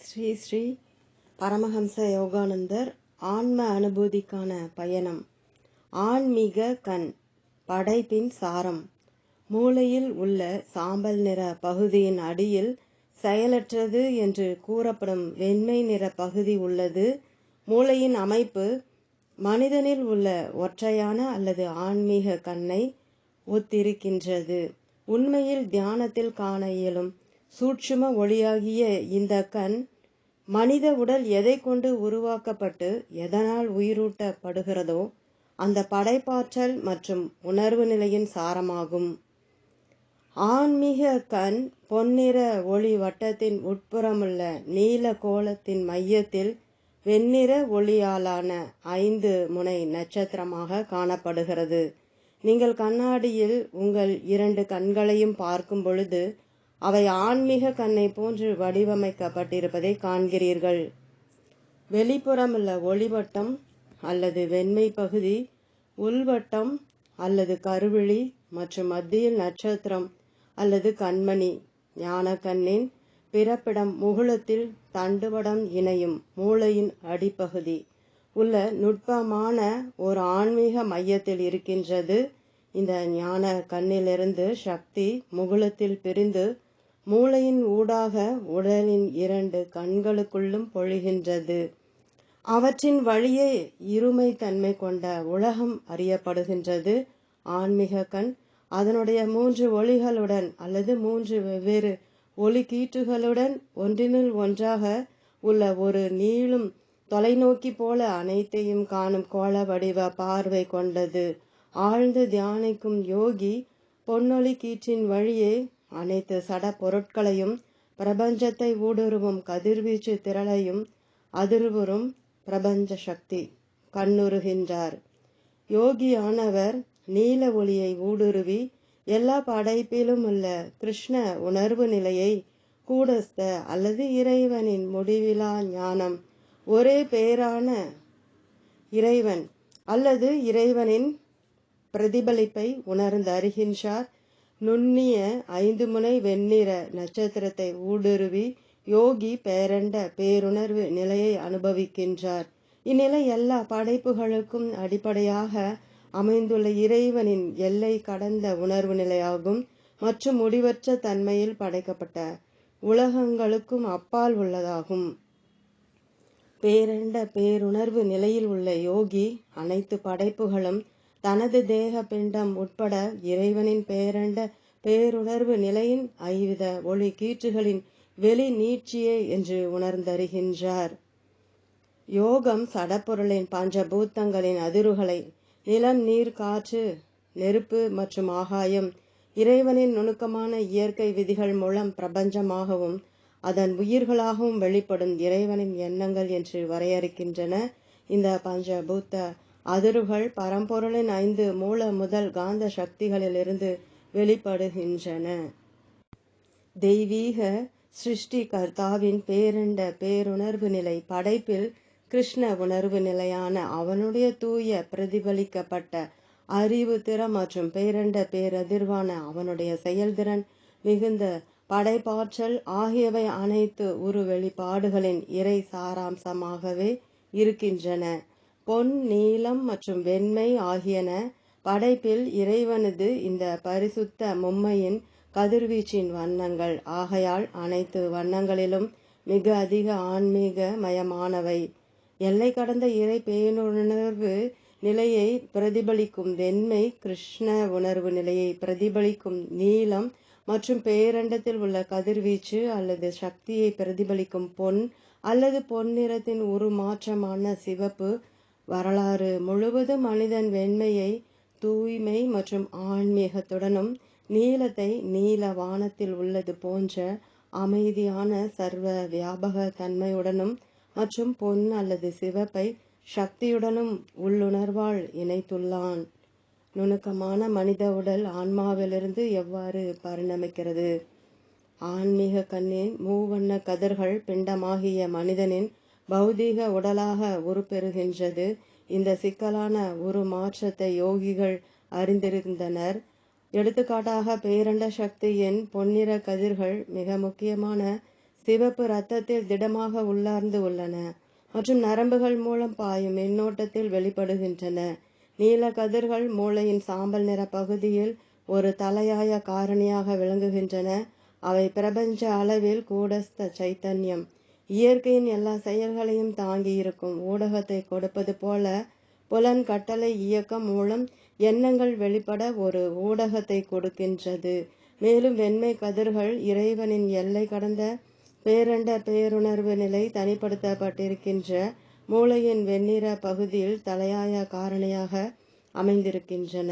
ஸ்ரீ ஸ்ரீ பரமஹம்ச யோகானந்தர் ஆன்ம அனுபூதிக்கான பயணம். ஆன்மீக கண் படைப்பின் சாரம். மூளையில் உள்ள சாம்பல் நிற பகுதியின் அடியில் செயலற்றது என்று கூறப்படும் வெண்மை நிற பகுதி உள்ளது. மூளையின் அமைப்பு மனிதனில் உள்ள ஒற்றையான அல்லது ஆன்மீக கண்ணை ஒத்திருக்கின்றது. உண்மையில் தியானத்தில் காண இயலும் சூட்சும ஒளியாகிய இந்த கண் மனித உடல் எதை கொண்டு உருவாக்கப்பட்டு எதனால் உயிரூட்டப்படுகிறதோ அந்த படைப்பாற்றல் மற்றும் உணர்வு நிலையின் சாரமாகும். ஆன்மீக கண் பொன்னிற ஒளி வட்டத்தின் உட்புறமுள்ள நீல கோலத்தின் மையத்தில் வெண்ணிற ஒளியாலான ஐந்து முனை நட்சத்திரமாக காணப்படுகிறது. நீங்கள் கண்ணாடியில் உங்கள் இரண்டு கண்களையும் பார்க்கும் பொழுது அவை ஆன்மீக கண்ணை போன்று வடிவமைக்கப்பட்டிருப்பதை காண்கிறீர்கள். வெளிப்புறமுள்ள ஒளிவட்டம் அல்லது வெண்மை பகுதி உள்வட்டம் அல்லது கருவிழி மற்றும் மத்தியில் நட்சத்திரம் அல்லது கண்மணி ஞான கண்ணின் பிறப்பிடம் முகுளத்தில் தண்டுவடம் இணையும் மூளையின் அடிப்பகுதி. உள்ள நுட்பமான ஒரு ஆன்மீக மையத்தில் இருக்கின்றது. இந்த ஞான கண்ணிலிருந்து சக்தி முகுளத்தில் பிரிந்து மூளையின் ஊடாக உடலின் இரண்டு கண்களுக்குள்ளும் பொழிகின்றது. அவற்றின் வழியே இருமை தன்மை கொண்ட உலகம் அறியப்படுகின்றது. ஆன்மீக கண் அதனுடைய மூன்று ஒளிகளுடன் அல்லது மூன்று வெவ்வேறு ஒளி கீற்றுகளுடன் ஒன்றினுள் ஒன்றாக உள்ள ஒரு நீளும் தொலைநோக்கி போல அனைத்தையும் காணும் கோள வடிவ பார்வை கொண்டது. ஆழ்ந்து தியானிக்கும் யோகி பொன்னொளி கீற்றின் வழியே அனைத்து சட பொருட்களையும் பிரபஞ்சத்தை ஊடுருவும் கதிர்வீச்சு திரளையும் அதிர்வுறும் பிரபஞ்ச சக்தி கண்ணுறுகின்றார். யோகியானவர் நீல ஒளியை ஊடுருவி எல்லா படைப்பிலும் உள்ள கிருஷ்ண உணர்வு நிலையை கூடஸ்த அல்லது இறைவனின் முடிவிலா ஞானம் ஒரே பேரான இறைவன் அல்லது இறைவனின் பிரதிபலிப்பை உணர்ந்து அறிகின்றார் நுண்ணிய ஐந்து முனை வெண்ணிற நட்சத்திரத்தை ஊடுருவி யோகி பேரண்ட பேருணர்வு நிலையை அனுபவிக்கின்றார். இந்நிலை எல்லா படைப்புகளுக்கும் அடிப்படையாக அமைந்துள்ள இறைவனின் எல்லை கடந்த உணர்வு நிலையாகும் மற்றும் முடிவற்ற தன்மையில் படைக்கப்பட்ட உலகங்களுக்கும் அப்பால் உள்ளதாகும். பேரண்ட பேருணர்வு நிலையில் உள்ள யோகி அனைத்து படைப்புகளும் தனது தேக பிண்டம் உட்பட இறைவனின் பேரண்ட பேருணர்வு நிலையின் ஐவித ஒளி கீற்றுகளின் வெளி நீட்சியே என்று உணர்ந்தறிகின்றார் யோகம் சடப்பொருளின் பஞ்சபூத்தங்களின் அதிர்வுகளை நிலம் நீர் காற்று நெருப்பு மற்றும் ஆகாயம் இறைவனின் நுணுக்கமான இயற்கை விதிகள் மூலம் பிரபஞ்சமாகவும் அதன் உயிர்களாகவும் வெளிப்படும் இறைவனின் எண்ணங்கள் என்று வரையறுக்கின்றன இந்த பஞ்சபூத்த அதிர்வுகள் பரம்பொருளின் ஐந்து மூல முதல் காந்த சக்திகளிலிருந்து வெளிப்படுகின்றன. தெய்வீக சிருஷ்டி கர்த்தாவின் பேரண்ட பேருணர்வு நிலை படைப்பில் கிருஷ்ண உணர்வு நிலையான அவனுடைய தூய பிரதிபலிக்கப்பட்ட அறிவு திறம் மற்றும் பேரண்ட பேரதிர்வான அவனுடைய செயல்திறன் மிகுந்த படைப்பாற்றல் ஆகியவை அனைத்து உரு வெளிப்பாடுகளின் இறை சாராம்சமாகவே இருக்கின்றன. பொன் நீலம் மற்றும் வெண்மை ஆகியன படைப்பில் இறைவனது இந்த பரிசுத்த மும்மையின் கதிர்வீச்சின் வண்ணங்கள். ஆகையால் அனைத்து வண்ணங்களிலும் மிக அதிக ஆன்மீக மயமானவை எல்லை கடந்த இறை பேணுணர்வு நிலையை பிரதிபலிக்கும் வெண்மை கிருஷ்ண உணர்வு நிலையை பிரதிபலிக்கும் நீலம் மற்றும் பேரண்டத்தில் உள்ள கதிர்வீச்சு அல்லது சக்தியை பிரதிபலிக்கும் பொன் அல்லது பொன்னிறத்தின் உருமாற்றமான சிவப்பு வரலாறு முழுவதும் மனிதன் வெண்மையை தூய்மை மற்றும் ஆன்மீகத்துடனும் நீலத்தை நீல வானத்தில் உள்ளது போன்ற அமைதியான சர்வ வியாபக தன்மையுடனும் மற்றும் பொன் அல்லது சிவப்பை சக்தியுடனும் உள்ளுணர்வால் இணைத்துள்ளான். நுணுக்கமான மனித உடல் ஆன்மாவிலிருந்து எவ்வாறு பரிணமிக்கிறது? ஆன்மீக கண்ணின் மூவண்ண கதிர்கள் பிண்டமாகிய மனிதனின் பௌதீக உடலாக உருப்பெறுகின்றது. இந்த சிக்கலான ஒரு மாற்றத்தை யோகிகள் அறிந்திருந்தனர். எடுத்துக்காட்டாக பேரண்ட சக்தியின் பொன்னிற கதிர்கள் மிக முக்கியமான சிவப்பு இரத்தத்தில் திடமாக உள்ளார்ந்து உள்ளன மற்றும் நரம்புகள் மூலம் பாயும் மின்னோட்டத்தில் வெளிப்படுகின்றன. நீல கதிர்கள் மூளையின் சாம்பல் நிற பகுதியில் ஒரு தலையாய காரணியாக விளங்குகின்றன. அவை பிரபஞ்ச அளவில் கூடஸ்த சைத்தன்யம். இயற்கையின் எல்லா செயல்களையும் தாங்கி இருக்கும். ஊடகத்தை கொடுப்பது போல புலன் கட்டளை இயக்கம் மூலம் எண்ணங்கள் வெளிப்பட ஒரு ஊடகத்தை கொடுக்கின்றது. மேலும் வெண்மை கதிர்கள் இறைவனின் எல்லை கடந்த பேரண்ட பேருணர்வு நிலை தனிப்படுத்தப்பட்டிருக்கின்ற மூளையின் வெண்ணிற பகுதியில் தலையாய காரணியாக அமைந்திருக்கின்றன.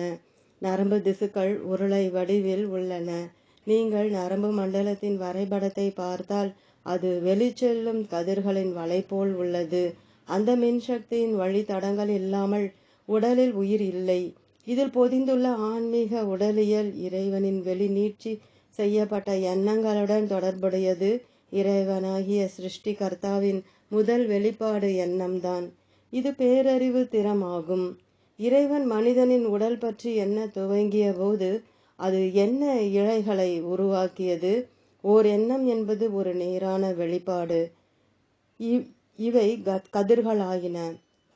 நரம்பு திசுக்கள் உருளை வடிவில் உள்ளன. நீங்கள் நரம்பு மண்டலத்தின் வரைபடத்தை பார்த்தால் அது வெளிச்செல்லும் கதிர்களின் வலை போல் உள்ளது. அந்த மின்சக்தியின் வழித்தடங்கள் இல்லாமல் உடலில் உயிர் இல்லை. இதில் பொதிந்துள்ள ஆன்மீக உடலியல் இறைவனின் வெளிநீட்சி செய்யப்பட்ட எண்ணங்களுடன் தொடர்புடையது. இறைவனாகிய சிருஷ்டிகர்த்தாவின் முதல் வெளிப்பாடு எண்ணம்தான். இது பேரறிவு திறமாகும். இறைவன் மனிதனின் உடல் பற்றி என்ன துவங்கிய போது அது என்ன இழைகளை உருவாக்கியது? ஓர் எண்ணம் என்பது ஒரு நேரான வெளிப்பாடு. இவை கதிர்களாயின.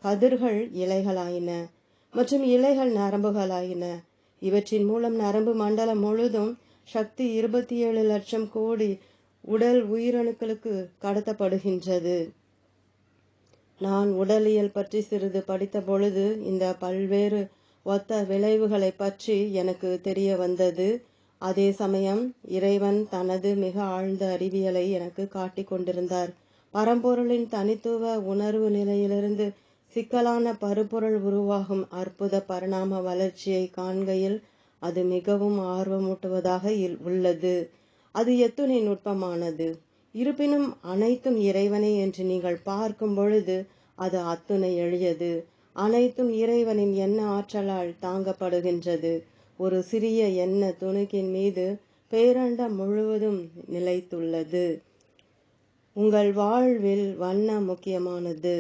கதிர்கள் இலைகளாயின மற்றும் இலைகள் நரம்புகளாயின. இவற்றின் மூலம் நரம்பு மண்டலம் முழுதும் சக்தி இருபத்தி ஏழு லட்சம் கோடி உடல் உயிரணுக்களுக்கு கடத்தப்படுகின்றது. நான் உடலியல் பற்றி சிறிது படித்த பொழுது இந்த பல்வேறு ஒத்த விளைவுகளை பற்றி எனக்கு தெரிய வந்தது. அதே சமயம் இறைவன் தனது மிக ஆழ்ந்த அறிவியலை எனக்கு காட்டிக் கொண்டிருந்தார். பரம்பொருளின் தனித்துவ உணர்வு நிலையிலிருந்து சிக்கலான பருப்பொருள் உருவாகும் அற்புத பரிணாம வளர்ச்சியை காண்கையில் அது மிகவும் ஆர்வமூட்டுவதாக உள்ளது. அது எத்துணை நுட்பமானது. இருப்பினும் அனைத்தும் இறைவனே என்று நீங்கள் பார்க்கும் பொழுது அது அத்துணை எளியது. அனைத்தும் இறைவனின் எண்ண ஆற்றலால் தாங்கப்படுகின்றது. ஒரு சிறிய எண்ண துணுக்கின் மீது பேரண்டம் முழுவதும் நிலைத்துள்ளது. உங்கள் வாழ்வில் வண்ணம் முக்கியமானது.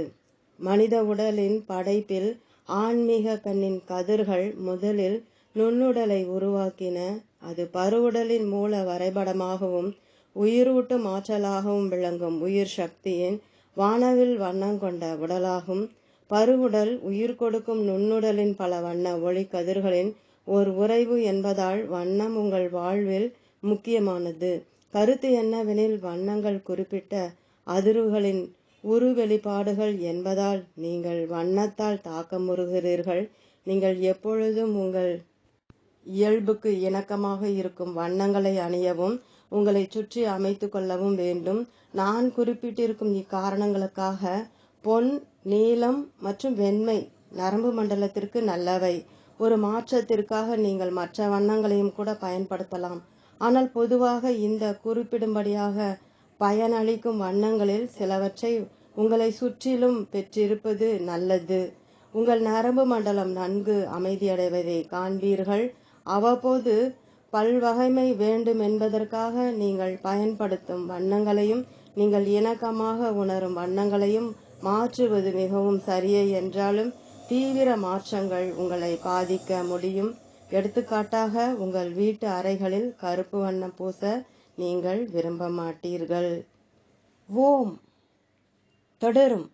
மனித உடலின் படைப்பில் ஆன்மீக கண்ணின் கதிர்கள் முதலில் நுண்ணுடலை உருவாக்கின அது பருவுடலின் மூல வரைபடமாகவும் உயிரூட்டும் ஆற்றலாகவும் விளங்கும் உயிர் சக்தியின் வானவில் வண்ணம் கொண்ட உடலாகும். பருவுடல் உயிர் கொடுக்கும் நுண்ணுடலின் பல வண்ண ஒளி கதிர்களின் ஒரு உறைவு என்பதால் வண்ணம் உங்கள் வாழ்வில் முக்கியமானது. கருத்து என்னவெனில் வண்ணங்கள் குறிப்பிட்ட அதிர்வுகளின் உரு வெளிப்பாடுகள் என்பதால் நீங்கள் வண்ணத்தால் தாக்கமுறுகிறீர்கள். நீங்கள் எப்பொழுதும் உங்கள் இயல்புக்கு இணக்கமாக இருக்கும் வண்ணங்களை அணியவும் உங்களை சுற்றி அமைத்து கொள்ளவும் வேண்டும். நான் குறிப்பிட்டிருக்கும் இக்காரணங்களுக்காக பொன் நீலம் மற்றும் வெண்மை நரம்பு மண்டலத்திற்கு நல்லவை. ஒரு மாற்றத்திற்காக நீங்கள் மற்ற வண்ணங்களையும் கூட பயன்படுத்தலாம். ஆனால் பொதுவாக இந்த குறிப்பிடும்படியாக பயனளிக்கும் வண்ணங்களில் சிலவற்றை உங்களை சுற்றிலும் பெற்றிருப்பது நல்லது. உங்கள் நரம்பு மண்டலம் நன்கு அமைதியடைவதை காண்பீர்கள். அவ்வப்போது பல்வகைமை வேண்டும் என்பதற்காக நீங்கள் பயன்படுத்தும் வண்ணங்களையும் நீங்கள் இணக்கமாக உணரும் வண்ணங்களையும் மாற்றுவது மிகவும் சரியே என்றாலும் தீவிர மாற்றங்கள் உங்களை பாதிக்க முடியும். எடுத்துக்காட்டாக உங்கள் வீட்டு அறைகளில் கருப்பு வண்ணம் பூச நீங்கள் விரும்ப மாட்டீர்கள். ஓம். தொடரும்.